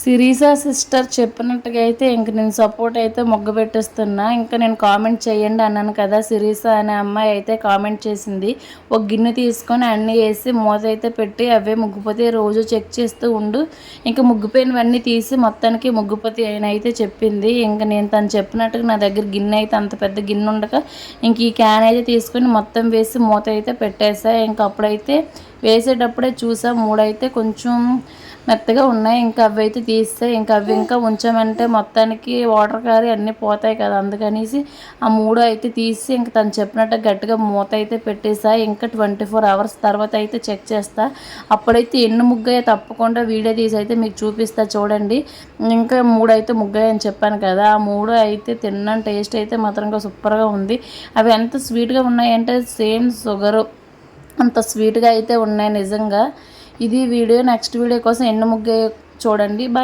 సిరీసా sister చెప్పినట్టుగా అయితే ఇంక నేను సపోర్ట్ అయితే మొగ్గు పెట్టేస్తున్నా. ఇంకా నేను కామెంట్ చేయండి అన్నాను కదా సిరీసా అనే అమ్మాయి అయితే కామెంట్ చేసింది. ఒక గిన్నె తీసుకొని అన్నీ వేసి మూత అయితే పెట్టి అవే ముగ్గుపోతే రోజు చెక్ చేస్తూ ఉండు. ఇంకా ముగ్గుపోయినవన్నీ తీసి మొత్తానికి ముగ్గుపోతే అని అయితే చెప్పింది. ఇంకా నేను తను చెప్పినట్టుగా నా దగ్గర గిన్నె అయితే అంత పెద్ద గిన్నె ఉండక ఇంక ఈ క్యాన్ అయితే తీసుకొని మొత్తం వేసి మూత అయితే పెట్టేసా. ఇంకా అప్పుడైతే వేసేటప్పుడే చూసా. మూడైతే కొంచెం మెత్తగా ఉన్నాయి. ఇంకా అవి అయితే తీస్తే ఇంకా అవి ఇంకా ఉంచామంటే మొత్తానికి వాటర్ కారి అన్నీ పోతాయి కదా. అందుకనేసి ఆ మూడు అయితే తీసి ఇంకా తను చెప్పినట్టు గట్టిగా మూత అయితే పెట్టేసా. ఇంకా ట్వంటీ ఫోర్ అవర్స్ తర్వాత అయితే చెక్ చేస్తా. అప్పుడైతే ఎన్ని ముగ్గాయో తప్పకుండా వీడియో తీసి అయితే మీకు చూపిస్తా చూడండి. ఇంకా మూడు అయితే ముగ్గాయి అని చెప్పాను కదా. ఆ మూడు అయితే తిన్నాను. టేస్ట్ అయితే మాత్రంగా సూపర్గా ఉంది. అవి ఎంత స్వీట్గా ఉన్నాయంటే సేమ్ షుగరు. అంత స్వీట్గా అయితే ఉన్నాయి నిజంగా. ఇది వీడియో నెక్స్ట్ వీడియో కోసం ఎన్ని ముగ్గే చూడండి. బాయ్